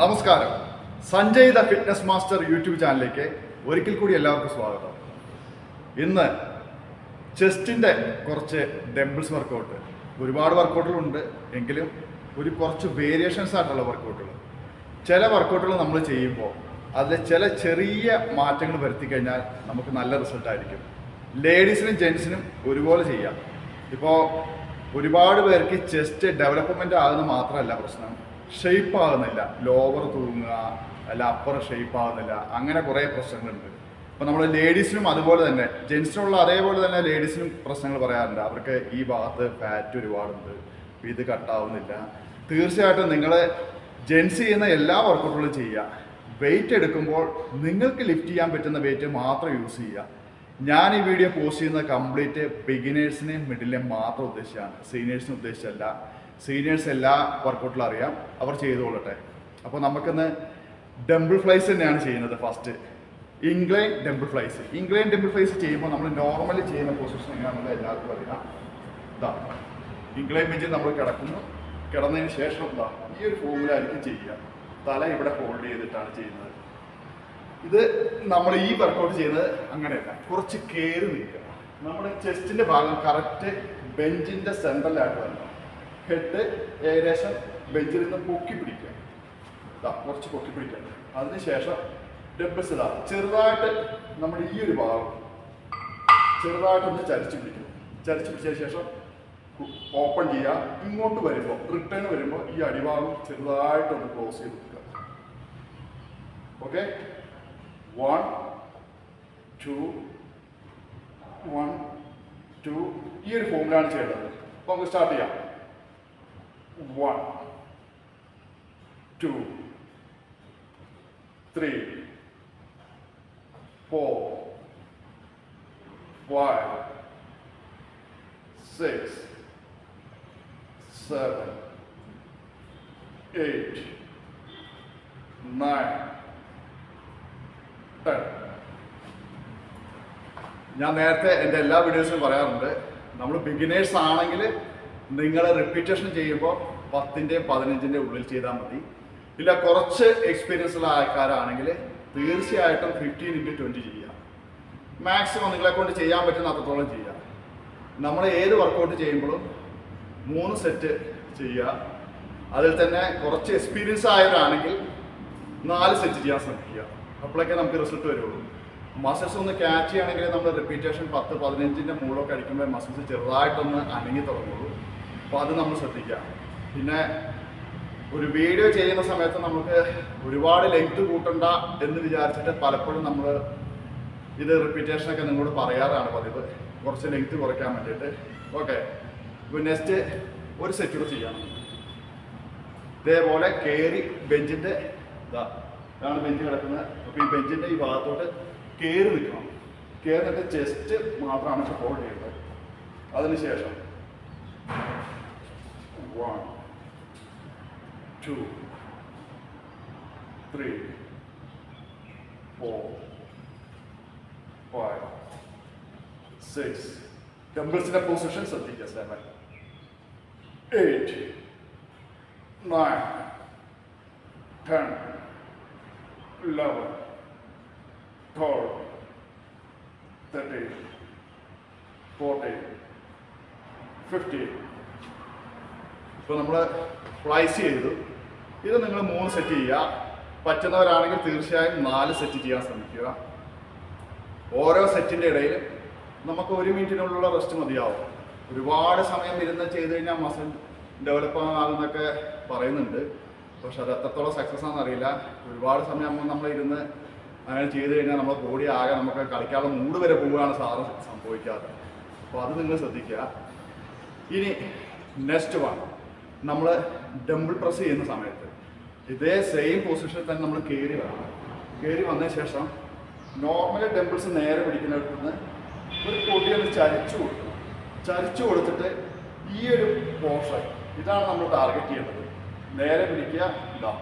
നമസ്കാരം. Sanjay the fitness master YouTube ചാനലിലേക്ക് ഒരിക്കൽ കൂടി എല്ലാവർക്കും സ്വാഗതം. ഇന്ന് ചെസ്റ്റിന്റെ കുറച്ച് ഡെമ്പിൾസ് വർക്കൗട്ട് ഒരുപാട് വർക്കൗട്ടുകളുണ്ട് എങ്കിലും ഒരു കുറച്ച് വേരിയേഷൻസ് ആയിട്ടുള്ള വർക്കൗട്ടുകൾ ചില വർക്കൗട്ടുകൾ നമ്മൾ ചെയ്യുമ്പോൾ അതിൽ ചില ചെറിയ മാറ്റങ്ങൾ വരുത്തി കഴിഞ്ഞാൽ നമുക്ക് നല്ല റിസൾട്ട് ആയിരിക്കും. ലേഡീസിനും ജെൻസിനും ഒരുപോലെ ചെയ്യാം. ഇപ്പോൾ ഒരുപാട് പേർക്ക് ചെസ്റ്റ് ഡെവലപ്മെന്റ് ആകുന്ന മാത്രമല്ല പ്രശ്നം. ഷേപ്പ് ആകുന്നില്ല ലോവർ തൂങ്ങുക അല്ല അപ്പർ ഷെയ്പ്പ് ആകുന്നില്ല അങ്ങനെ കുറേ പ്രശ്നങ്ങളുണ്ട്. അപ്പോൾ നമ്മൾ ലേഡീസിനും അതുപോലെ തന്നെ ജെൻസിനുള്ള അതേപോലെ തന്നെ ലേഡീസിനും പ്രശ്നങ്ങൾ പറയാറുണ്ട്. അവർക്ക് ഈ ഭാഗത്ത് ഫാറ്റ് ഒരുപാടുണ്ട്. ഇത് കട്ടാവുന്നില്ല തീർച്ചയായിട്ടും നിങ്ങൾ ജെൻസ് ചെയ്യുന്ന എല്ലാ വർക്കൗട്ടുകളും ചെയ്യുക. വെയിറ്റ് എടുക്കുമ്പോൾ നിങ്ങൾക്ക് ലിഫ്റ്റ് ചെയ്യാൻ പറ്റുന്ന വെയിറ്റ് മാത്രം യൂസ് ചെയ്യുക. ഞാൻ ഈ വീഡിയോ പോസ്റ്റ് ചെയ്യുന്ന കംപ്ലീറ്റ് ബിഗിനേഴ്സിനെയും മിഡിലെയും മാത്രം ഉദ്ദേശിച്ചാണ് സീനിയേഴ്സിനെ ഉദ്ദേശിച്ചല്ല. സീനിയേഴ്സ് എല്ലാ വർക്കൗട്ടിലും അറിയാം. അവർ ചെയ്തുകൊള്ളട്ടെ. അപ്പോൾ നമുക്കിന്ന് ഡംബിൾ ഫ്ലൈസ് തന്നെയാണ് ചെയ്യുന്നത് first incline dumbbell flies incline dumbbell flies ചെയ്യുമ്പോൾ നമ്മൾ നോർമലി ചെയ്യുന്ന പൊസിഷൻ എങ്ങനെയാണെന്ന് എല്ലാവർക്കും അറിയാം. ഇതാ ഇംഗ്ലൈൻ ബെഞ്ചിൽ നമ്മൾ കിടക്കുന്നു. കിടന്നതിന് ശേഷം ഇതാ ഈ ഒരു ഫോമിലായിരിക്കും ചെയ്യുക. തല ഇവിടെ ഹോൾഡ് ചെയ്തിട്ടാണ് ചെയ്യുന്നത്. ഇത് നമ്മൾ ഈ വർക്കൗട്ട് ചെയ്യുന്നത് അങ്ങനെയല്ല. കുറച്ച് കയറി നിൽക്കുക. നമ്മുടെ ചെസ്റ്റിന്റെ ഭാഗം കറക്റ്റ് ബെഞ്ചിന്റെ സെൻട്രലായിട്ട് വരണം. ഹെഡ് ഏകദേശം ബെഞ്ചിൽ നിന്ന് പൊക്കി പിടിക്കുക. കുറച്ച് പൊക്കി പിടിക്കുക. അതിനുശേഷം ഡബിൾസ് ഇതാ ചെറുതായിട്ട് നമ്മുടെ ഈ ഒരു ഭാഗം ചെറുതായിട്ടൊന്ന് ചരിച്ച് പിടിക്കണം. ചരിച്ച് പിടിച്ചതിന് ശേഷം ഓപ്പൺ ചെയ്യുക. ഇങ്ങോട്ട് വരുമ്പോൾ റിട്ടേൺ വരുമ്പോൾ ഈ അടിഭാഗം ചെറുതായിട്ടൊന്ന് ക്ലോസ് ചെയ്ത് കൊടുക്കുക. Okay one two one two ഈ ഒരു ഫോമിലാണ് ചെയ്യേണ്ടത്. അപ്പോൾ നമുക്ക് സ്റ്റാർട്ട് ചെയ്യാം. One two three four five six seven eight nine ten ഞാൻ നേരത്തെ എന്റെ എല്ലാ വീഡിയോസിലും പറയാറുണ്ട് നമ്മൾ ബിഗിനേഴ്സ് ആണെങ്കിൽ നിങ്ങൾ റിപ്പീറ്റേഷൻ ചെയ്യുമ്പോൾ പത്തിന്റെയും പതിനഞ്ചിന്റെ ഉള്ളിൽ ചെയ്താൽ മതി. ഇല്ല കുറച്ച് എക്സ്പീരിയൻസ് ഉള്ള ആൾക്കാരാണെങ്കിൽ തീർച്ചയായിട്ടും ഫിഫ്റ്റീൻ ഇന്റു ട്വന്റി ചെയ്യുക മാക്സിമം നിങ്ങളെ കൊണ്ട് ചെയ്യാൻ പറ്റുന്ന അത്രത്തോളം ചെയ്യുക നമ്മൾ ഏത് വർക്കൗട്ട് ചെയ്യുമ്പോഴും മൂന്ന് സെറ്റ് ചെയ്യുക. അതിൽ തന്നെ കുറച്ച് എക്സ്പീരിയൻസ് ആയവരാണെങ്കിൽ നാല് സെറ്റ് ചെയ്യാൻ ശ്രമിക്കുക. അപ്പോഴൊക്കെ നമുക്ക് റിസൾട്ട് വരുള്ളൂ. മസിൽസ് ഒന്ന് ക്യാച്ച് ചെയ്യുകയാണെങ്കിൽ നമ്മൾ റിപ്പീറ്റേഷൻ പത്ത് പതിനഞ്ചിന്റെ മുകളിലൊക്കെ അടിക്കുമ്പോൾ മസിൽസ് ചെറുതായിട്ടൊന്ന് അനങ്ങി തുടങ്ങുള്ളൂ. അപ്പോൾ അത് നമ്മൾ ശ്രദ്ധിക്കുക. പിന്നെ ഒരു വീഡിയോ ചെയ്യുന്ന സമയത്ത് നമുക്ക് ഒരുപാട് ലെങ്ത് കൂട്ടണ്ട എന്ന് വിചാരിച്ചിട്ട് പലപ്പോഴും നമ്മൾ ഇത് റിപ്പീറ്റേഷനൊക്കെ നിങ്ങളോട് പറയാറാണ് പതിവ്. കുറച്ച് ലെങ്ത് കുറയ്ക്കാൻ വേണ്ടിയിട്ട്. ഓക്കെ ഇപ്പോൾ നെക്സ്റ്റ് ഒരു സെറ്റ് കൂടെ ചെയ്യണം. ഇതേപോലെ കയറി ബെഞ്ചിന്റെ ഇതാ ഇതാണ് ബെഞ്ച് കിടക്കുന്നത്. അപ്പോൾ ഈ ബെഞ്ചിന്റെ ഈ ഭാഗത്തോട്ട് കയറി നിൽക്കണം. കയറിയിട്ട് ചെസ്റ്റ് മാത്രമാണ് ഹോൾഡ് ചെയ്യേണ്ടത്. അതിനുശേഷം one two three four five six ഡംബിൾസിന്റെ position ശ്രദ്ധിക്കുക seven eight nine ten eleven twelve thirteen fourteen fifteen ഇപ്പോൾ നമ്മൾ ഫ്ലൈസ് ചെയ്തു. ഇത് നിങ്ങൾ മൂന്ന് സെറ്റ് ചെയ്യുക. പറ്റുന്നവരാണെങ്കിൽ തീർച്ചയായും നാല് സെറ്റ് ചെയ്യാൻ ശ്രമിക്കുക. ഓരോ സെറ്റിന്റെ ഇടയിൽ നമുക്ക് ഒരു മിനിറ്റിനുള്ള റെസ്റ്റ് മതിയാവും. ഒരുപാട് സമയം ഇരുന്ന് ചെയ്ത് കഴിഞ്ഞാൽ മസിൽ ഡെവലപ്പ് ആകുന്നൊക്കെ പറയുന്നുണ്ട്. പക്ഷെ അത് എത്രത്തോളം സക്സസ് ആണെന്ന് അറിയില്ല. ഒരുപാട് സമയം നമ്മൾ ഇരുന്ന് അങ്ങനെ ചെയ്ത് കഴിഞ്ഞാൽ നമ്മുടെ ബോഡി ആകെ നമുക്ക് കളിക്കാനുള്ള മൂട് വരെ പോവുകയാണ് സാധനം സംഭവിക്കാറ്. അപ്പോൾ അത് നിങ്ങൾ ശ്രദ്ധിക്കുക. ഇനി നെക്സ്റ്റ് വൺ നമ്മൾ ഡംബിൾ പ്രസ് ചെയ്യുന്ന സമയത്ത് ഇതേ സെയിം പൊസിഷനിൽ തന്നെ നമ്മൾ കയറി വരണം. കയറി വന്നതിന് ശേഷം നോർമലി ഡംബിൾസ് നേരെ പിടിക്കുന്നിടത്ത് നിന്ന് ഒരു ഒന്ന് ചരിച്ചു കൊടുക്കും ചരിച്ചു കൊടുത്തിട്ട് ഈ ഒരു പോർഷൻ ഇതാണ് നമ്മൾ ടാർഗറ്റ് ചെയ്യേണ്ടത്. നേരെ പിടിക്കുക ഇതാ.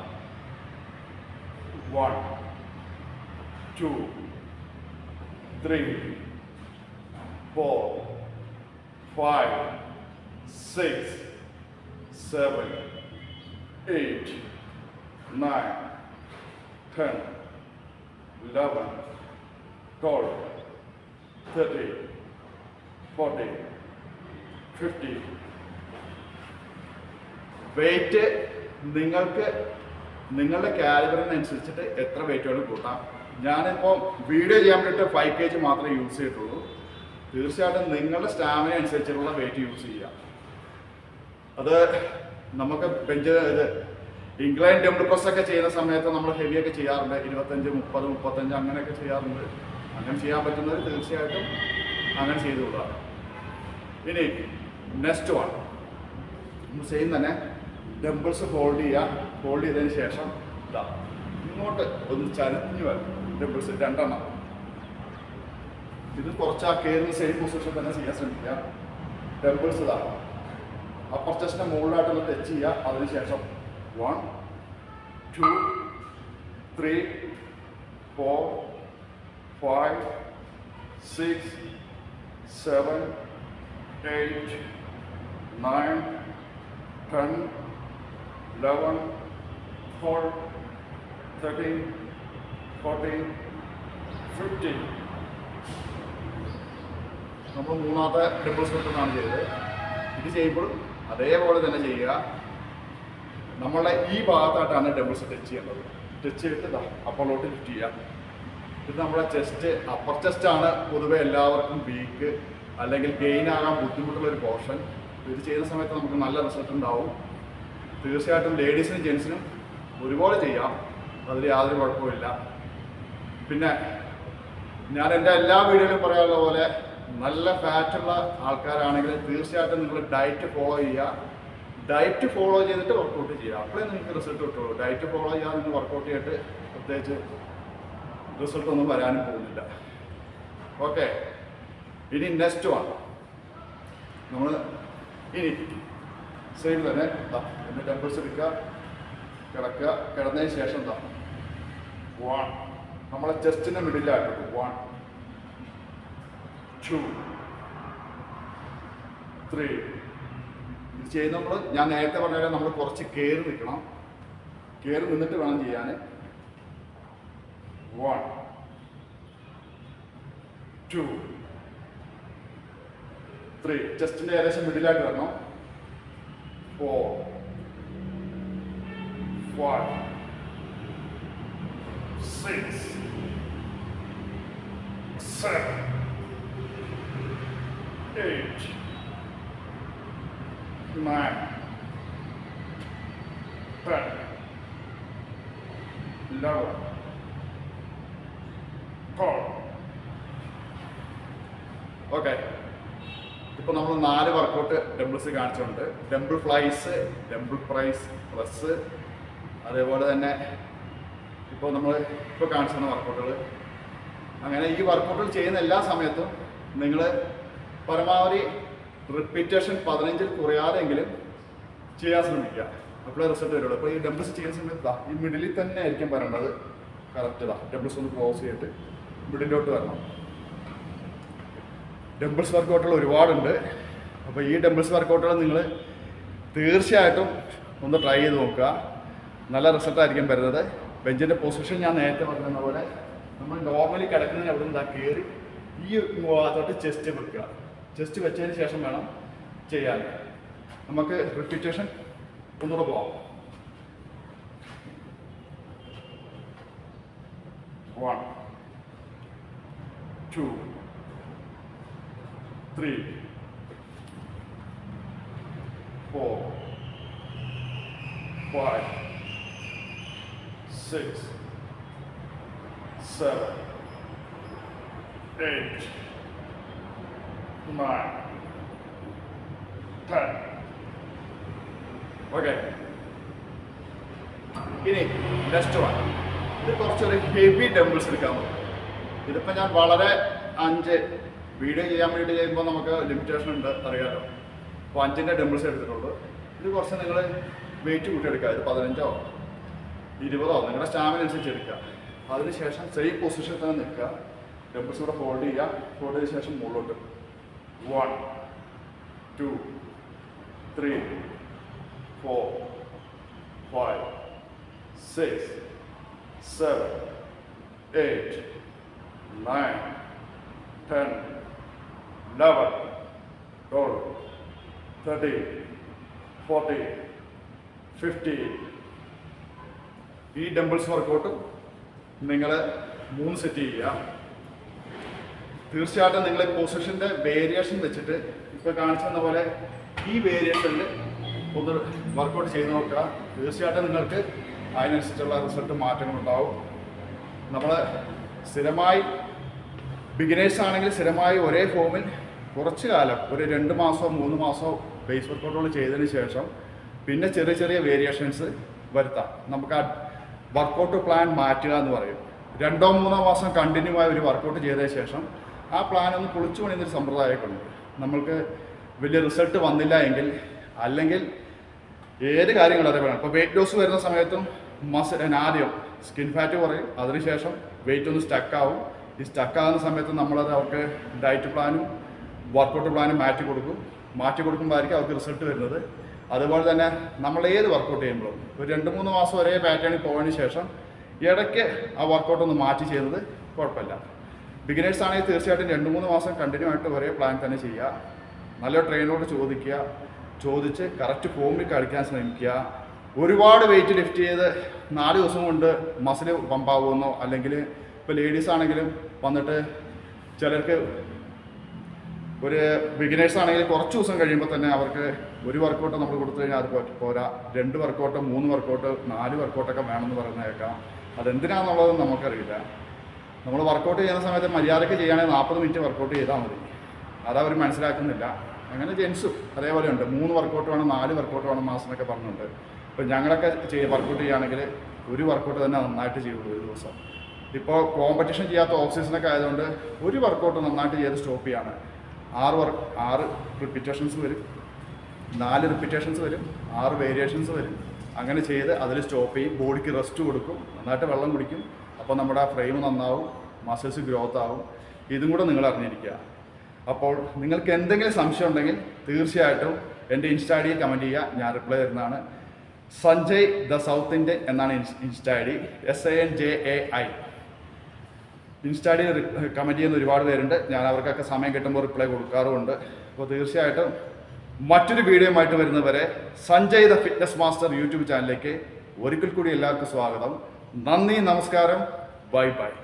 One two three four five six seven, eight, nine, ten, eleven, twelve, thirty, forty, fifty. Weight നിങ്ങൾക്ക് നിങ്ങളുടെ കാലിബറിനനുസരിച്ചിട്ട് എത്ര വെയിറ്റ് വേണം കൂട്ടാം. ഞാനിപ്പോൾ വീഡിയോ ചെയ്യാൻ വേണ്ടിയിട്ട് ഫൈവ് കെ ജി മാത്രമേ യൂസ് ചെയ്തിട്ടുള്ളൂ. തീർച്ചയായിട്ടും നിങ്ങളുടെ സ്റ്റാമിന അനുസരിച്ചിട്ടുള്ള വെയിറ്റ് യൂസ് ചെയ്യുക അത് നമുക്ക് ബെഞ്ച് ഇത് ഇംഗ്ലൈൻ ഡബിൾ പ്രസ് ഒക്കെ ചെയ്യുന്ന സമയത്ത് നമ്മൾ ഹെവി ഒക്കെ ചെയ്യാറുണ്ട്. ഇരുപത്തഞ്ച് മുപ്പത് മുപ്പത്തഞ്ച് അങ്ങനെയൊക്കെ ചെയ്യാറുണ്ട്. അങ്ങനെ ചെയ്യാൻ പറ്റുന്നവർ തീർച്ചയായിട്ടും അങ്ങനെ ചെയ്തു കൊടുക്കാം ഇനി നെക്സ്റ്റ് വൺ നമ്മൾ സെയിം തന്നെ ഡംബിൾസ് ഹോൾഡ് ചെയ്യുക. ഹോൾഡ് ചെയ്തതിന് ശേഷം ഇതാ ഇങ്ങോട്ട് ഒന്ന് ചരിഞ്ഞു വരും. ഡംബിൾസ് രണ്ടെണ്ണം. ഇത് കുറച്ച് ആ കയറുന്ന സെയിം പൊസിഷൻ തന്നെ ചെയ്യാൻ ശ്രമിക്കുക. ഡംബിൾസ് ഇതാ അപ്പർ ചെസ്റ്റിന്റെ മുകളിലായിട്ടൊന്ന് ടച്ച് ചെയ്യുക അതിനുശേഷം one two three four five six seven eight nine ten eleven twelve thirteen fourteen fifteen നമ്മൾ മൂന്നാമത്തെ ഡബിൾ സ്പെക്ടറാണ് ചെയ്തത്. ഇത് ചെയ്യുമ്പോൾ അതേപോലെ തന്നെ ചെയ്യുക. നമ്മളെ ഈ ഭാഗത്തായിട്ടാണ് ഡബിൾസ് ടച്ച് ചെയ്യേണ്ടത്. ടച്ച് ചെയ്തിട്ട് അപ്പോളോട്ട് ലിഫ്റ്റ് ചെയ്യുക. ഇത് നമ്മുടെ ചെസ്റ്റ് അപ്പർ ചെസ്റ്റ് ആണ് പൊതുവെ എല്ലാവർക്കും വീക്ക് അല്ലെങ്കിൽ ഗെയിൻ ആകാൻ ബുദ്ധിമുട്ടുള്ള ഒരു പോർഷൻ ഇത് ചെയ്യുന്ന സമയത്ത് നമുക്ക് നല്ല റിസൾട്ട് ഉണ്ടാവും. തീർച്ചയായിട്ടും ലേഡീസിനും ജെൻസിനും ഒരുപോലെ ചെയ്യാം. അതിൽ യാതൊരു കുഴപ്പമില്ല പിന്നെ ഞാൻ എന്റെ എല്ലാ വീഡിയോയിലും പറയാനുള്ള പോലെ നല്ല ഫാറ്റുള്ള ആൾക്കാരാണെങ്കിൽ തീർച്ചയായിട്ടും നിങ്ങൾ ഡയറ്റ് ഫോളോ ചെയ്യുക. ഡയറ്റ് ഫോളോ ചെയ്തിട്ട് വർക്കൗട്ട് ചെയ്യുക. അപ്പോഴേ നിങ്ങൾക്ക് റിസൾട്ട് കിട്ടുള്ളൂ. ഡയറ്റ് ഫോളോ ചെയ്യാതെ നിങ്ങൾ വർക്കൗട്ട് ചെയ്തിട്ട് പ്രത്യേകിച്ച് റിസൾട്ട് ഒന്നും വരാനും പോകുന്നില്ല. ഓക്കെ ഇനി നെക്സ്റ്റ് വൺ നമ്മൾ ഇനി സെയിം തന്നെ എന്റെ ടെമ്പറേച്ചർ എടുക്കുക. കിടക്കുക. കിടന്നതിന് ശേഷം എന്താ വൺ നമ്മളെ ചെസ്റ്റിന്റെ മിഡിലായിട്ട് വൺ ടു ത്രീ ഇത് ചെയ്യുന്ന നമ്മൾ ഞാൻ നേരത്തെ പറഞ്ഞ പോലെ നമ്മൾ കുറച്ച് കയറി നിൽക്കണം. കയറി നിന്നിട്ട് വേണം ചെയ്യാൻ വൺ ടു ത്രീ ചെസ്റ്റിന്റെ ഏകദേശം മിഡിലായിട്ട് വരണം. Four five six seven eight, nine, ten, eleven, twelve. Okay ഇപ്പൊ നമ്മൾ നാല് വർക്കൗട്ട് ഡംബിൾസ് കാണിച്ചിട്ടുണ്ട്. Dumbbell flies dumbbell price press അതേപോലെ തന്നെ ഇപ്പോൾ നമ്മൾ ഇപ്പോൾ കാണിച്ചിരുന്ന വർക്കൗട്ടുകൾ അങ്ങനെ ഈ വർക്കൗട്ടുകൾ ചെയ്യുന്ന എല്ലാ സമയത്തും നിങ്ങൾ പരമാവധി റിപ്പീറ്റേഷൻ പതിനഞ്ചിൽ കുറയാതെങ്കിലും ചെയ്യാൻ ശ്രമിക്കുക. അപ്പോഴേ റിസൾട്ട് വരുള്ളൂ. അപ്പോൾ ഈ ഡബിൾസ് ചെയ്യുന്ന സമയത്ത് ഈ മിഡിലിൽ തന്നെ ആയിരിക്കും വരേണ്ടത്. കറക്റ്റ് ഇതാ ഡബിൾസ് ഒന്ന് ക്ലോസ് ചെയ്തിട്ട് മിഡിലോട്ട് വരണം. ഡംബിൾസ് വർക്കൗട്ടുകൾ ഒരുപാടുണ്ട്. അപ്പോൾ ഈ ഡംബിൾസ് വർക്കൗട്ടുകൾ നിങ്ങൾ തീർച്ചയായിട്ടും ഒന്ന് ട്രൈ ചെയ്ത് നോക്കുക. നല്ല റിസൾട്ടായിരിക്കും വരുന്നത്. ബെഞ്ചിന്റെ പൊസിഷൻ ഞാൻ നേരത്തെ പറഞ്ഞ പോലെ നമ്മൾ നോർമലി കിടക്കുന്നതിന് അവിടെ നിന്ന് കയറി ഈ ഭാഗത്തോട്ട് ചെസ്റ്റ് വെക്കുക. ചെസ്റ്റ് വെച്ചതിന് ശേഷം വേണം ചെയ്യാൻ. നമുക്ക് റിപ്പീറ്റേഷൻ ഒന്നുകൂടെ പോവാം. One two three four five six seven, eight, nine, ten. Okay ഇനി നെക്സ്റ്റ് വൺ ഇത് കുറച്ചൊരു ഹെവി ഡംബിൾസ് എടുക്കാൻ പറ്റും ഇതിപ്പോൾ ഞാൻ വളരെ അഞ്ച് വീഡിയോ ചെയ്യാൻ വേണ്ടി ചെയ്യുമ്പോൾ നമുക്ക് ലിമിറ്റേഷൻ ഉണ്ട് അറിയാലോ. അപ്പോൾ അഞ്ചിന്റെ ഡംബിൾസ് എടുത്തിട്ടുള്ളൂ. ഇത് കുറച്ച് നിങ്ങൾ വെയിറ്റ് കൂട്ടിയെടുക്കുക. ഇത് പതിനഞ്ചോ ഇരുപതോ നിങ്ങളുടെ സ്റ്റാമിന അനുസരിച്ച് എടുക്കുക. അതിനുശേഷം സെയിം പൊസിഷനിൽ തന്നെ നിൽക്കുക. ഡംബിൾസ് കൂടെ ഫോൾഡ് ചെയ്യുക. ഫോൾഡ് ചെയ്ത ശേഷം മുകളിലോട്ട് one two three four five six, seven, eight, nine, ten, eleven, twelve, thirteen, fourteen, fifteen. ഈ ഡംബിൾസ് വർക്കൗട്ട് നിങ്ങൾ മൂന്ന് സെറ്റ് ചെയ്യുക തീർച്ചയായിട്ടും നിങ്ങൾ പൊസിഷന്റെ വേരിയേഷൻ വെച്ചിട്ട് ഇപ്പോൾ കാണിച്ചെന്ന പോലെ ഈ വേരിയേഷനിൽ ഒന്ന് വർക്കൗട്ട് ചെയ്ത് നോക്കുക. തീർച്ചയായിട്ടും നിങ്ങൾക്ക് അതിനനുസരിച്ചുള്ള റിസൾട്ട് മാറ്റങ്ങളുണ്ടാവും. നമ്മൾ സ്ഥിരമായി ബിഗിനേഴ്സ് ആണെങ്കിൽ സ്ഥിരമായി ഒരേ ഫോമിൽ കുറച്ച് കാലം ഒരു രണ്ട് മാസമോ മൂന്ന് മാസമോ ബേസ് വർക്കൗട്ടുകൾ ചെയ്തതിന് ശേഷം പിന്നെ ചെറിയ ചെറിയ വേരിയേഷൻസ് വരുത്താം. നമുക്ക് ആ വർക്കൗട്ട് പ്ലാൻ മാറ്റുക എന്ന് പറയും. രണ്ടോ മൂന്നോ മാസം കണ്ടിന്യൂ ആയി ഒരു വർക്കൗട്ട് ചെയ്തതിന് ശേഷം ആ പ്ലാൻ ഒന്ന് പൊളിച്ചു പണിയുന്നൊരു സമ്പ്രദായമൊക്കെ ഉണ്ട് നമ്മൾക്ക് വലിയ റിസൾട്ട് വന്നില്ല എങ്കിൽ അല്ലെങ്കിൽ ഏത് കാര്യങ്ങളും പറയണം ഇപ്പോൾ വെയിറ്റ് ലോസ് വരുന്ന സമയത്തും മസ് ആദ്യം സ്കിൻ ഫാറ്റ് കുറയും. അതിനുശേഷം വെയിറ്റ് ഒന്ന് സ്റ്റക്കാവും ഈ സ്റ്റക്ക് ആകുന്ന സമയത്ത് നമ്മളത് അവർക്ക് ഡയറ്റ് പ്ലാനും വർക്കൗട്ട് പ്ലാനും മാറ്റി കൊടുക്കും. മാറ്റി കൊടുക്കുമ്പോഴായിരിക്കും അവർക്ക് റിസൾട്ട് വരുന്നത്. അതുപോലെ തന്നെ നമ്മൾ ഏത് വർക്കൗട്ട് ചെയ്യുമ്പോഴും ഒരു രണ്ട് മൂന്ന് മാസം ഒരേ പാറ്റേണിൽ പോയതിന് ശേഷം ഇടയ്ക്ക് ആ വർക്കൗട്ട് ഒന്ന് മാറ്റി ചെയ്യുന്നത് കുഴപ്പമില്ല. ബിഗിനേഴ്സ് ആണെങ്കിൽ തീർച്ചയായിട്ടും രണ്ട് മൂന്ന് മാസം കണ്ടിന്യൂ ആയിട്ട് ഒരേ പ്ലാൻ തന്നെ ചെയ്യുക. നല്ല ട്രെയിനോട് ചോദിക്കുക. ചോദിച്ച് കറക്റ്റ് ഫോമിൽ കളിക്കാൻ ശ്രമിക്കുക. ഒരുപാട് വെയിറ്റ് ലിഫ്റ്റ് ചെയ്ത് നാല് ദിവസം കൊണ്ട് മസിൽ പമ്പാവുമെന്നോ അല്ലെങ്കിൽ ഇപ്പോൾ ലേഡീസ് ആണെങ്കിലും വന്നിട്ട് ചിലർക്ക് ഒരു ബിഗിനേഴ്സ് ആണെങ്കിൽ കുറച്ച് ദിവസം കഴിയുമ്പോൾ തന്നെ അവർക്ക് ഒരു വർക്കൗട്ട് നമ്മൾ കൊടുത്തു കഴിഞ്ഞാൽ അത് പോരാ. രണ്ട് വർക്കൗട്ട് മൂന്ന് വർക്കൗട്ട് നാല് വർക്കൗട്ടൊക്കെ വേണമെന്ന് കേൾക്കാം. അതെന്തിനാണെന്നുള്ളത് നമുക്കറിയില്ല. നമ്മൾ വർക്കൗട്ട് ചെയ്യുന്ന സമയത്ത് മര്യാദയ്ക്ക് ചെയ്യുകയാണെങ്കിൽ നാൽപ്പത് മിനിറ്റ് വർക്കൗട്ട് ചെയ്താൽ മതി. അതവർ മനസ്സിലാക്കുന്നില്ല. അങ്ങനെ ജെൻസും അതേപോലെ ഉണ്ട്. മൂന്ന് വർക്കൗട്ട് വേണം നാല് വർക്കൗട്ട് വേണം മാസം എന്നൊക്കെ പറഞ്ഞുണ്ട് ഇപ്പം ഞങ്ങളൊക്കെ ചെയ്യ വർക്കൗട്ട് ചെയ്യുകയാണെങ്കിൽ ഒരു വർക്കൗട്ട് തന്നെ നന്നായിട്ട് ചെയ്യുള്ളൂ ഒരു ദിവസം. ഇപ്പോൾ കോമ്പറ്റീഷൻ ചെയ്യാത്ത ഓഫ് സീസണൊക്കെ ആയതുകൊണ്ട് ഒരു വർക്കൗട്ട് നന്നായിട്ട് ചെയ്ത് സ്റ്റോപ്പ് ചെയ്യാണ്. ആറ് വർക്ക് ആറ് റിപ്പിറ്റേഷൻസ് വരും. നാല് റിപ്പിറ്റേഷൻസ് വരും. ആറ് വേരിയേഷൻസ് വരും. അങ്ങനെ ചെയ്ത് അതിൽ സ്റ്റോപ്പ് ചെയ്യും. ബോഡിക്ക് റെസ്റ്റ് കൊടുക്കും. നന്നായിട്ട് വെള്ളം കുടിക്കും. അപ്പോൾ നമ്മുടെ ആ ഫ്രെയിം നന്നാവും മസിൽസ് ഗ്രോത്ത് ആവും. ഇതും കൂടെ നിങ്ങൾ അറിഞ്ഞിരിക്കുക. അപ്പോൾ നിങ്ങൾക്ക് എന്തെങ്കിലും സംശയം ഉണ്ടെങ്കിൽ തീർച്ചയായിട്ടും എന്റെ ഇൻസ്റ്റാ ഐ ഡിയിൽ കമന്റ് ചെയ്യുക. ഞാൻ റിപ്ലൈ തരുന്നതാണ്. സഞ്ജയ് ദ സൗത്ത് ഇന്ത്യൻ എന്നാണ് insta ID insta I D S A N J A I ഇൻസ്റ്റാഡിൽ comment ചെയ്യുന്ന ഒരുപാട് പേരുണ്ട്. ഞാൻ അവർക്കൊക്കെ സമയം കിട്ടുമ്പോൾ റിപ്ലൈ കൊടുക്കാറുമുണ്ട്. അപ്പോൾ തീർച്ചയായിട്ടും മറ്റൊരു വീഡിയോയുമായിട്ട് വരുന്നവരെ Sanjay the fitness master YouTube ചാനലിലേക്ക് ഒരിക്കൽ കൂടി എല്ലാവർക്കും സ്വാഗതം. നന്ദി നമസ്കാരം. Bye bye.